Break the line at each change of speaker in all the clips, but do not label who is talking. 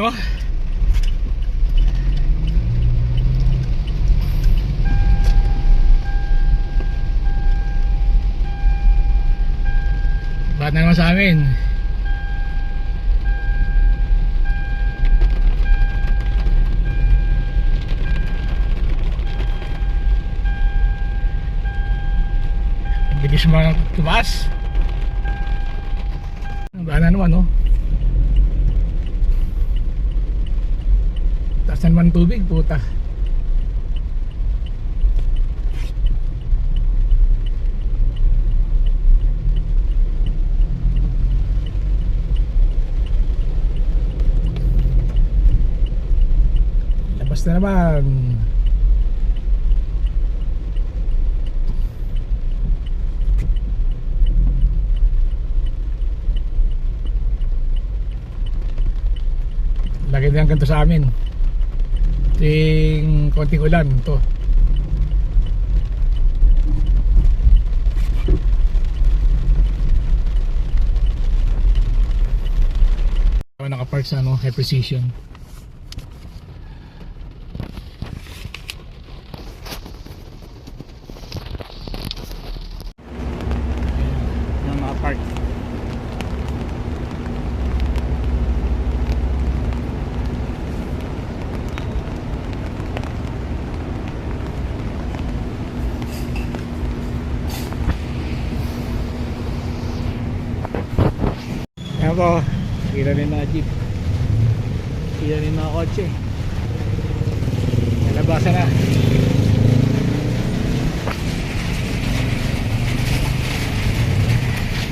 No? Ba't na naman sa amin? Bilis mo nang tumaas. Ba na naman, no? Naman ang tubig, puta. Labas na naman. Lagi din ang ganito sa amin. Ting konting ulan to. Nakapark sa ano, high precision. Yung mga park. Ayan po, kita rin mga jeep. Kita rin mga kotse. Nalabasan na.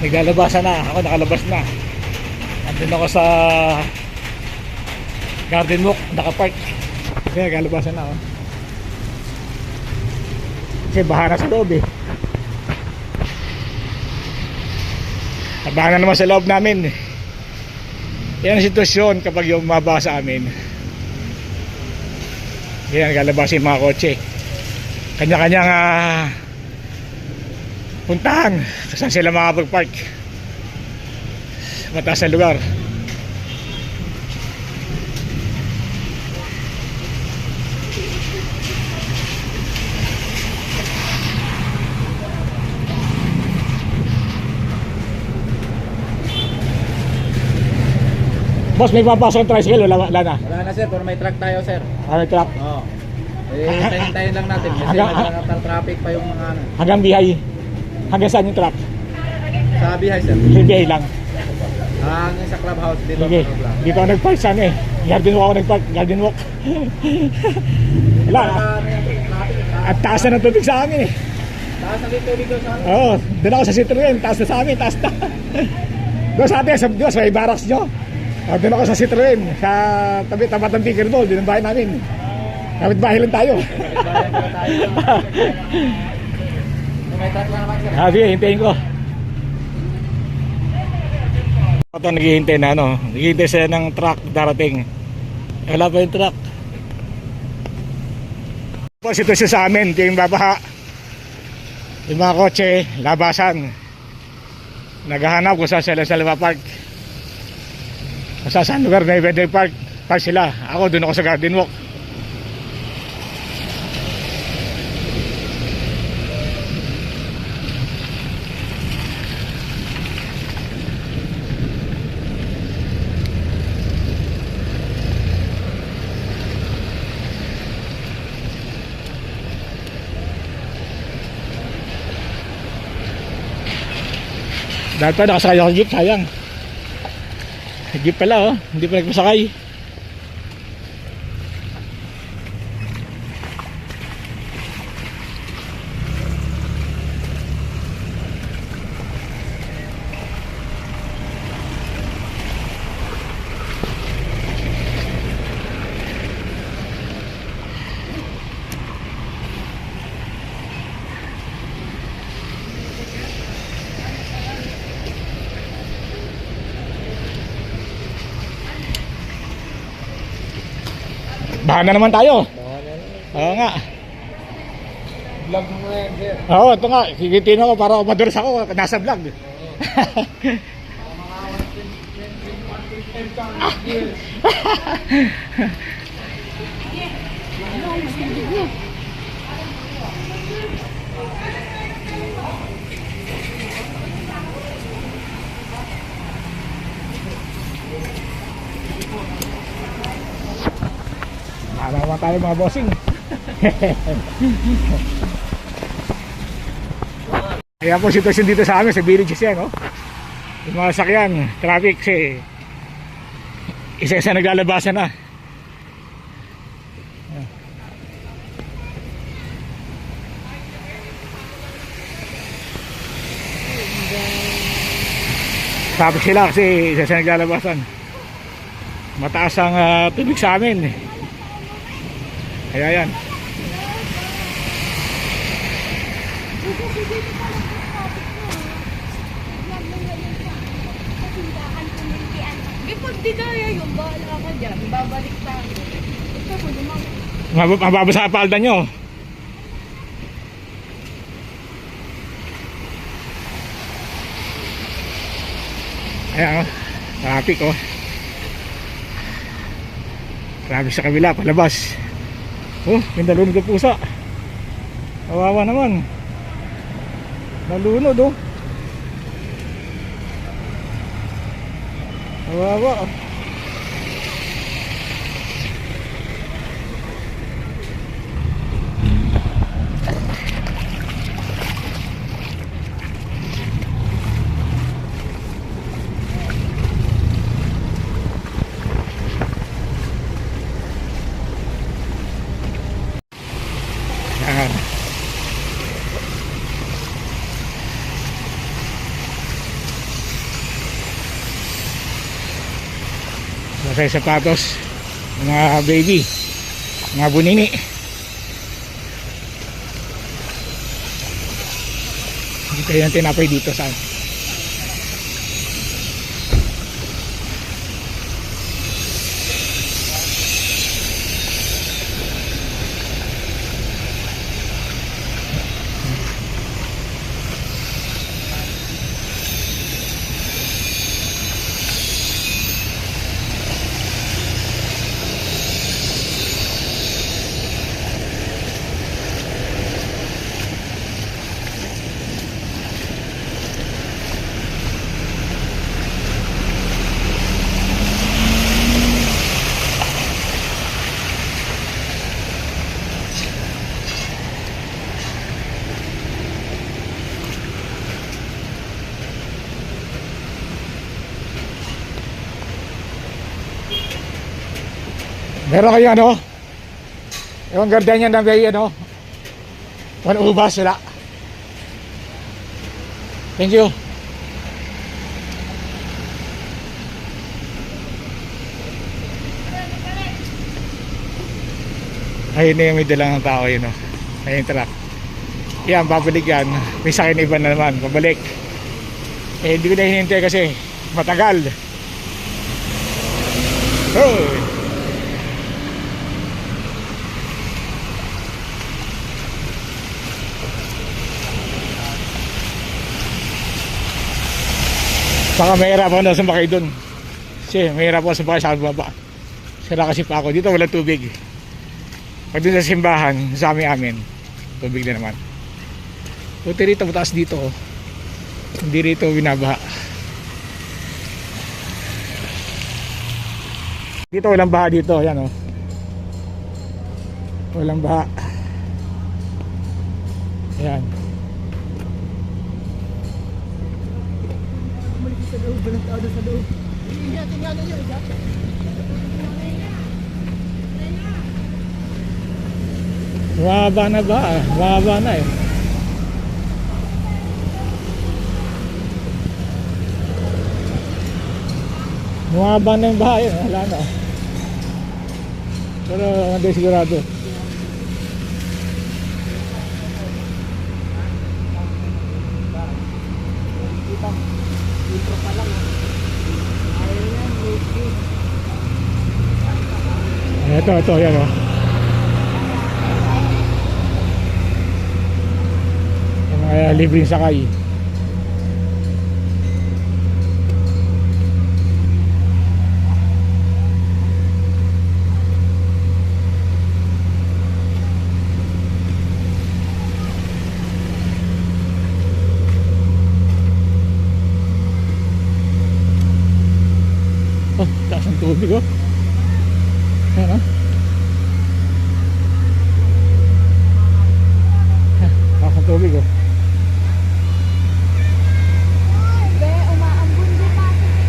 Naglalabasan na. Ako nakalabas na. Andun ako sa garden walk. Nakapark. Kaya naglalabasan na ako. Kasi baha na sa loob eh. Abangan naman sa loob namin. Yan ang sitwasyon kapag yung mababa sa amin. Yan, galabas yung mga kotse. Kanya-kanyang ah, puntahan saan sila makapag-park. Mataas na lugar. Boss, may papasok ang tricycle, wala, wala na.
Wala na sir, pero may truck tayo sir.
Ah, may truck.
Oo. Eh, hintayin lang natin kasi
Hanggang-
naghanap ng traffic pa yung mga ano.
Hanggang bihay. Hanggang saan yung truck?
Sa bihay sir.
Bihay lang.
Hanggang sa clubhouse dito. Sa club.
dito ako nag-park sa ano eh. Garden walk ako nag-park, garden walk. Wala, at taas na ng tubig sa amin eh.
Taas na dito sa ano.
Oo, doon ako sa Citroen, taas na sa amin, taas na. doon sa atin, sa Diyos, may barracks nyo. Oh, doon ako sa Citroen, sa tabi tapat ng Tinker Ball, doon ang bahay namin. Kapit bahay lang tayo.
Sir.
ah, hintayin ko. Ito naghihintay na ano, naghihintay sila ng truck darating. Wala pa yung truck. Po sitwasyon sa amin, ito yung babaha. Yung mga kotse, labasan. Naghahanap kung saan sila sa Lima Park. Kung saan saan lugar na pwede park, park sila. Ako doon ako sa garden walk. Pa nakasakay ako sa jeep, sayang. Jeep pala oh, hindi pa nagpasakay. Bahan na naman tayo. Oo nga.
Vlog mo muna yan sir.
Oo, ito nga. Kikitin ako para madulas ako. Nasa vlog. Ano naman tayo mga bossing. Kaya po sitwasyon dito sa amin sa villages yan, no? Yung mga sakyan, traffic kasi isa-isa naglalabasan na. Traffic sila kasi isa-isa naglalabasan. Mataas ang ah, tubig sa amin. Kaya yan.
Kapag di kaya yung bahala ka dyan, babalik tayo. Ito mo naman.
Mab- Mababasa palda nyo. Ayan o. Traffic oh. Traffic sa kabila, palabas. Oh, may nalunod ng pusa. Kawawa naman. Nalunod oh. Kawawa oh. Yan. Yung sapatos. Mga baby. Mga bunini. Hindi tayo ng tinapay dito sa meron kayo ano? Yung gardenia na may ano? One ubas sila. Thank you. Ayun na yung may dalang ng tao yun o ayun yung truck yan babalik yan. May sakyan iba na naman. Pabalik eh hindi ko na hinintay kasi matagal. Oh Saka mahirap ako na sumakay doon. Kasi mahirap ako sumakay sa baba. Sira kasi pa ako. Dito wala tubig. Pag doon sa simbahan, sa amin amin, tubig na naman. Buti rito, mataas dito. oh. Hindi rito binabaha. Dito walang baha dito. Yan oh. Walang baha. Yan. Bumaba na ba? Bumaba na eh. Bumaba na yung bahay. Wala na. Pero hindi sigurado. Ito, ito, yan o. Yung mga libreng sakay. Tubig oh. Ayan oh. Lakas ng tubig oh.
Be, umaambun din pa ako dito.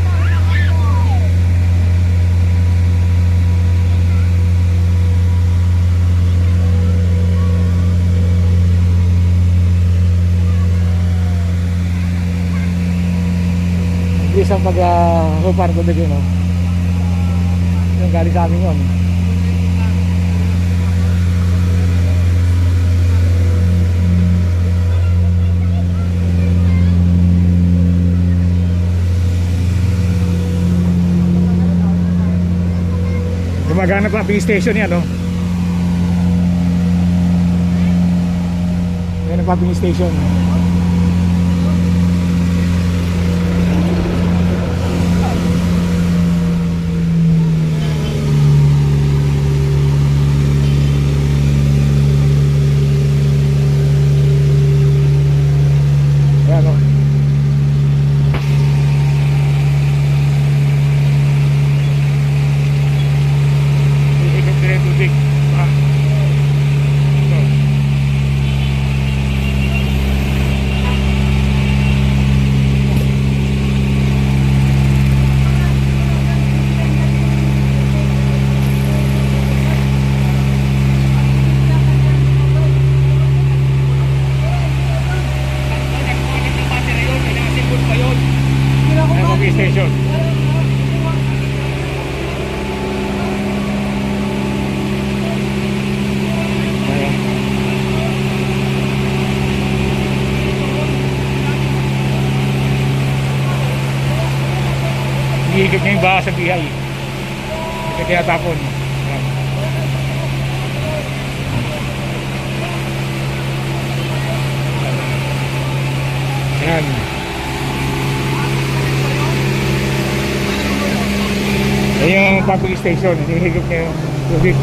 Bilis ang pag-hupar ko dito no. Yung galing sa amin yun. Gumagana pa ang station yan, no? Yan ang pumping station. Yan, no? Ikot din yung tubig. Ah. Ito. Ayan, pumping station. Ayan. Iikot niya yung baka sa bihay. Ito tinatapon. Ayan. Ayan. Ayan yung pumping station. Hinihigop niya yung tubig.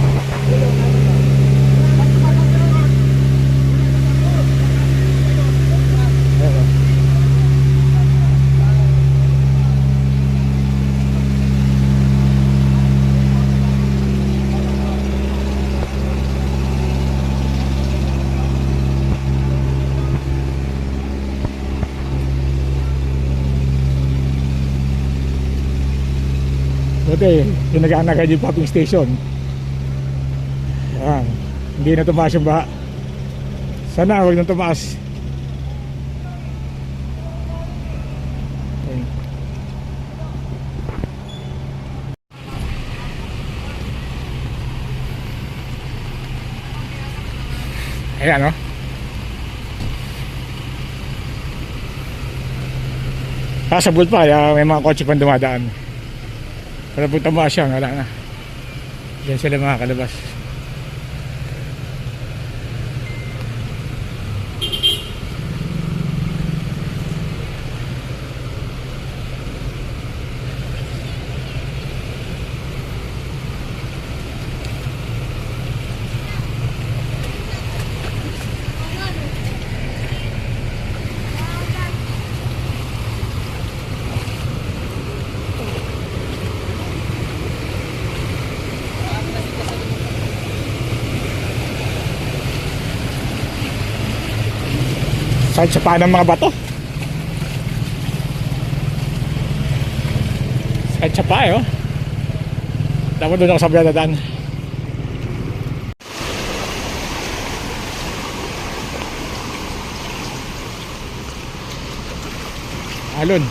Buti, tinagaan agad yung pumping station. Ayan. Hindi na tumaas yung baha. Sana huwag nang tumaas. Ayan. No? Kasabot pa, kaya may mga kotse pang dumadaan. Pero pag tumaas siya, wala na. Diyan sila mga kalabas. Sakit sa paa ng mga bato. Sakit sa paa, eh, oh. Dapat doon ako sa dadaan. Alon.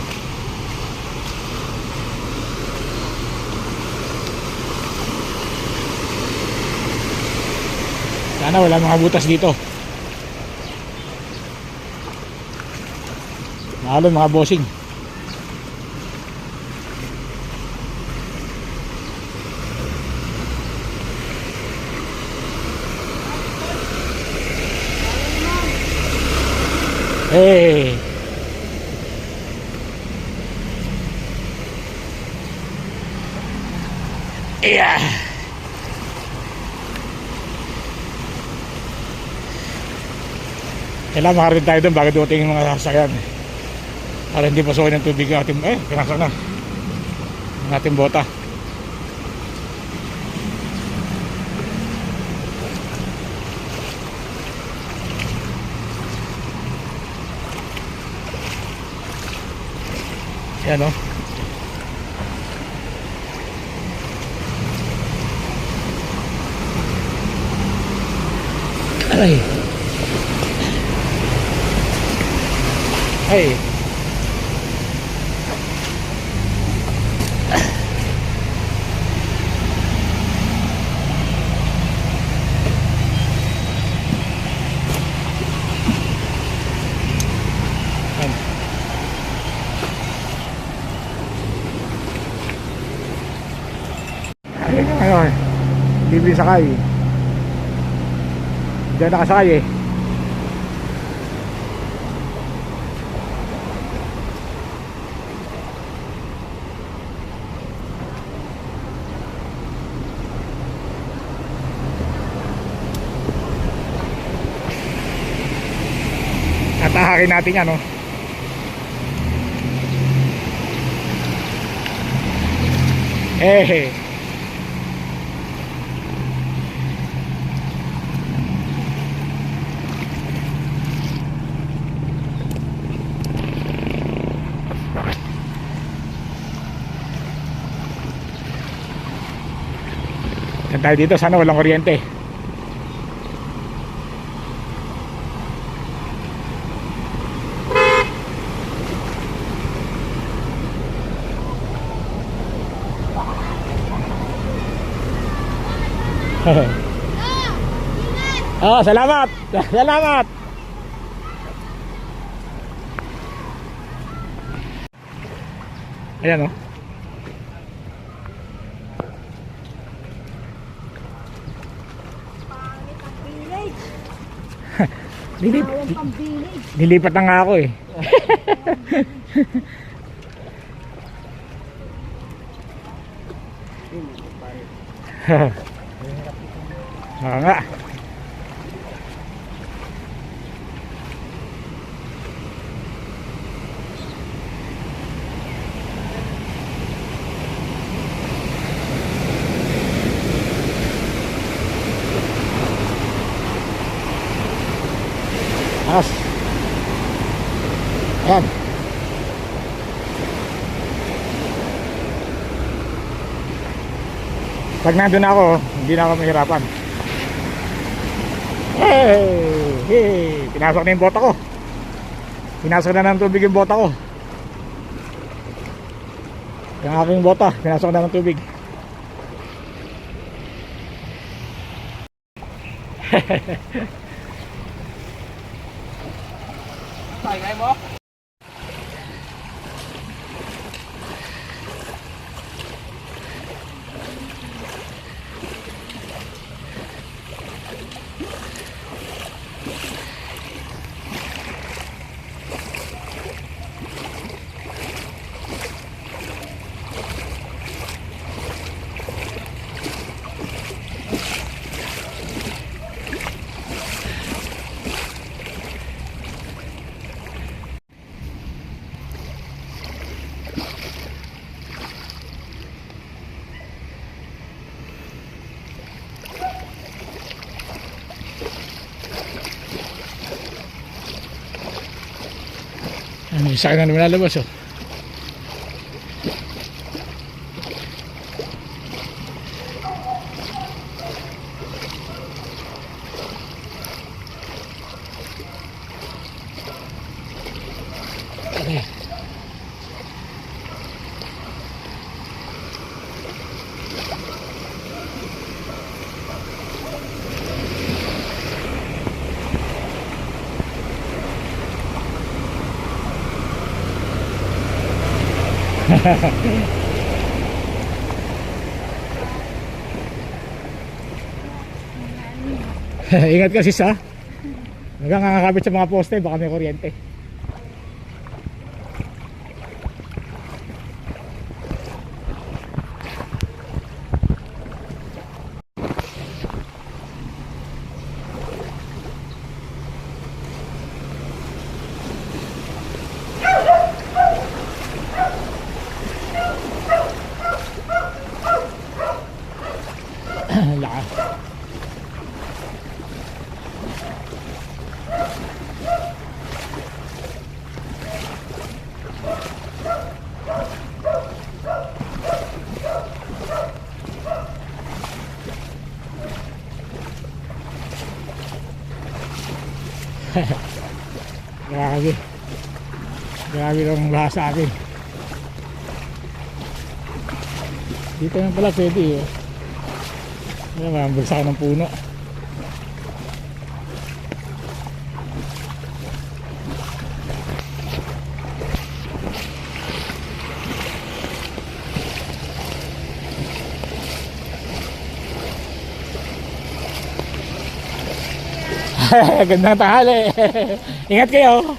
Sana wala mga butas dito. Alon mga bossing. Hey. Yeah. Kailangan makarating tayo doon bago dumating yung mga sasakyan para hindi pasukin ng tubig ang ating eh pinasok na. Ang ating bota. Yan o no? aray. Libre sakay. Diyan nakasakay eh. Tatahakin natin yan, no? Eh, Saan tayo dito? Sana walang kuryente. oh, salamat. Salamat. Ayan oh. Nilip, nilipat na nga ako eh. Oo nga. As. Ayan. Pag nandun ako, hindi na ako mahirapan. Hey! Hey! Pinasok na yung bota ko. Pinasok na ng tubig yung bota ko. Yung aking bota, pinasok na ng tubig.
Kaya mo?
Ano, isa ka na naman lalabas Ingat kasi sa Hanggang kakakabit sa mga poste baka may kuryente Laki. Grabe. Grabe lang lahat sa akin. Dito lang pala pwede eh. Ang bagsak ng puno. Gandang tanghali. Ingat kayo.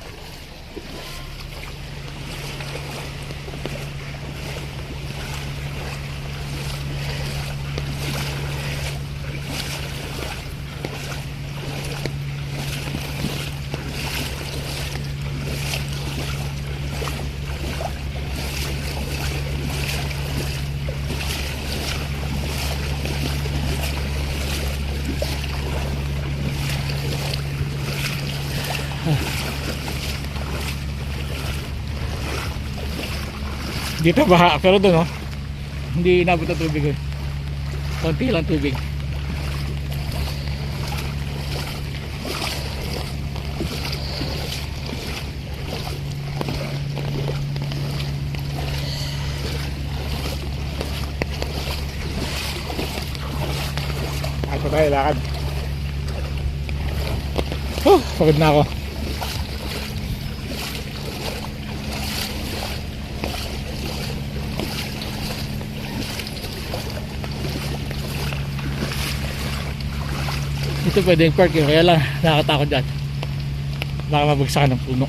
Dito baha, pero doon oh. Hindi inabot ang tubig eh. Konti lang tubig. Ako tayo, lakad. Oh, pagod na ako. Ito pwede yung park eh, kaya lang nakakatakot dyan. Baka mabagsakan ng puno.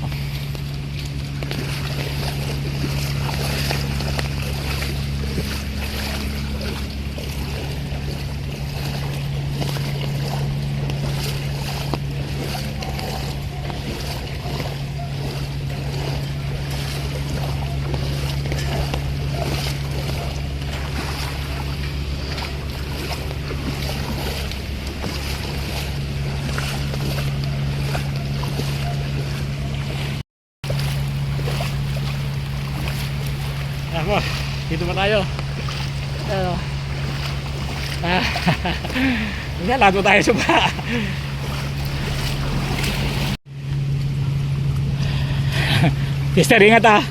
Ako, dito pa tayo. Ano? Ah, Hindi, lato tayo sa ba. Mister, ingat ah.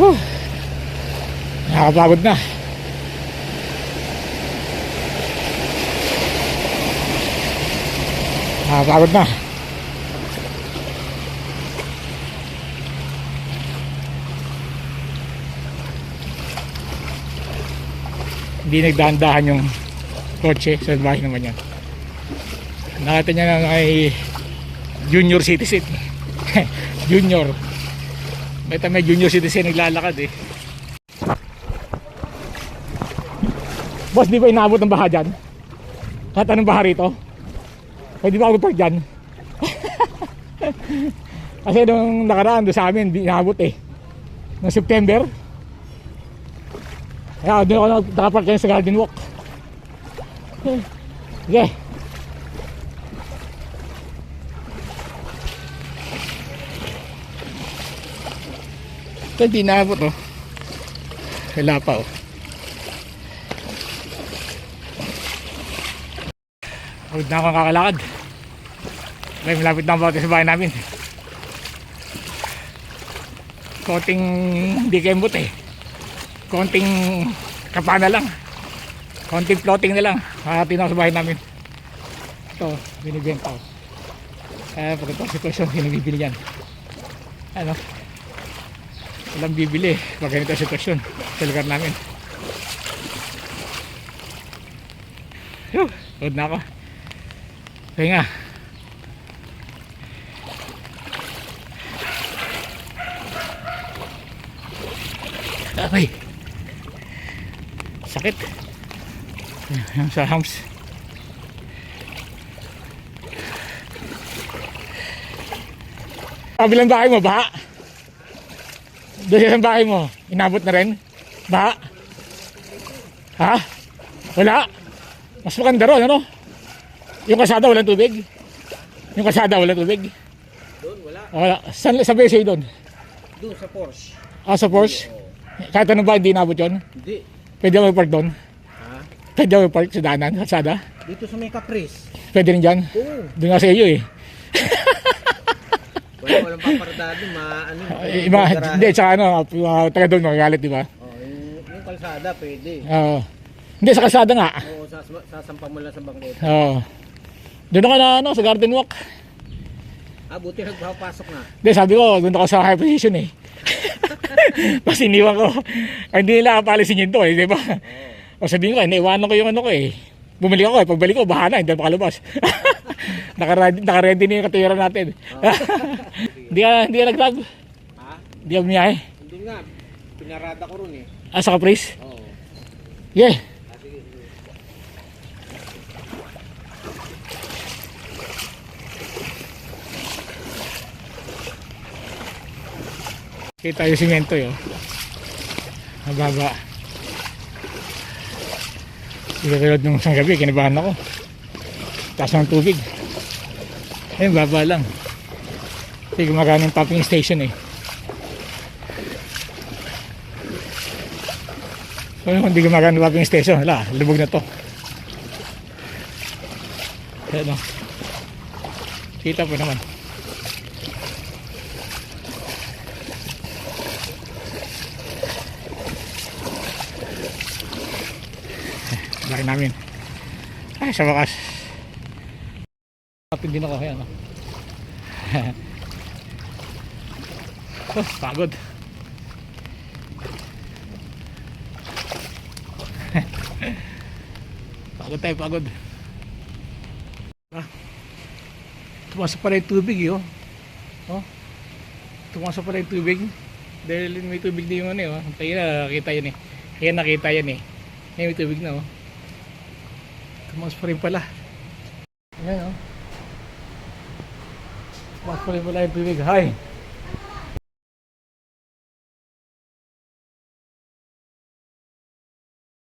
Whew. Nakakapagod na. Nakakapagod na. Hindi nagdahan-dahan yung kotse sa bahay naman yan. Nakita niya na ay junior citizen. junior. May may junior citizen naglalakad eh. Boss, di ba inaabot ng baha dyan? Kahit anong baha rito? Pwede ba ako park dyan? Kasi nung nakaraan doon sa amin, di inaabot eh. Noong September. Kaya doon ako nakapark kayo sa garden walk. Sige. Ito hindi naabot oh. Wala pa oh. Pagod na akong kakalakad. May malapit na ang bawat sa bahay namin. Konting hindi kembot eh. Konting kapana lang. Konting floating na lang. Makakatin ako sa bahay namin. Ito, binibenta ko. Kaya pag ito sitwasyon, binibili yan. Ano? walang bibili pag ganito sitwasyon sa lugar namin Whew, Pagod na ako Pahinga Okay Sakit Yan sa hams Kabilang bahay mo, baha? Doon sa bahay mo, inabot na rin? Baha? Ha? Wala. Mas maganda ron, ano? Yung kasada walang tubig. Yung kasada walang tubig.
Doon, wala.
Wala. Saan sa BSA doon?
Doon sa Porsche.
Ah, sa Porsche? Kahit ano ba, hindi nabot yun?
Hindi.
Pwede ako park doon?
Ha?
Pwede ako park sa daanan, kalsada?
Dito sa may Caprice.
Pwede rin dyan?
Oo.
Doon nga sa iyo eh.
Wala, walang paparadado. Ma, ano,
Eh, Iba, hindi, tsaka ano, uh, taga doon magagalit, di ba?
Oh, yung, yung kalsada, pwede.
Oo. hindi, sa kalsada nga.
Oo, sas, sasampa mo lang sa bangketa.
Oo. Doon ako na, ano, sa garden walk.
Ah, buti nagpapasok na.
Hindi, sabi ko, doon ako sa high position eh. Tapos iniwan ko. Ay, hindi nila kapalisin yun to eh, di ba? O sabihin ko, eh, naiwanan ko yung ano ko eh. Bumili ako eh, pagbalik ko, baha na, hindi makalabas. Nakaready, nakaready na yung katira natin. Hindi ka, hindi ka nag-grab.
Ha?
Hindi ka bumiyahe.
Hindi nga. Pinarada ko ron eh.
Ah, sa Caprice?
Oo.
Yeah.
Ah, sige, sige.
Kita yung simento yun. Mababa. Hindi katulad nung isang gabi, kinabahan ako. Taas ng tubig. Ayun, baba lang. Kasi gumagana yung pumping station eh. So hindi gumagana yung pumping station, wala, lubog na to. Ayan o. Kita po naman. Laki namin. Ay, sa wakas. Kapit din ako. Ayan, oh. oh, pagod. pagod tayo, pagod. Ah. Tumasok pala yung tubig, eh, oh. Oh. Tumasok pala yung tubig. Dahil may tubig din yung ano, eh, oh. Tayo na, nakita yun, eh. Ayan, nakita yan, eh. May tubig na, oh. Tumas pa rin pala. Ayan, oh. Tumas pa rin pala yung tubig. Hi!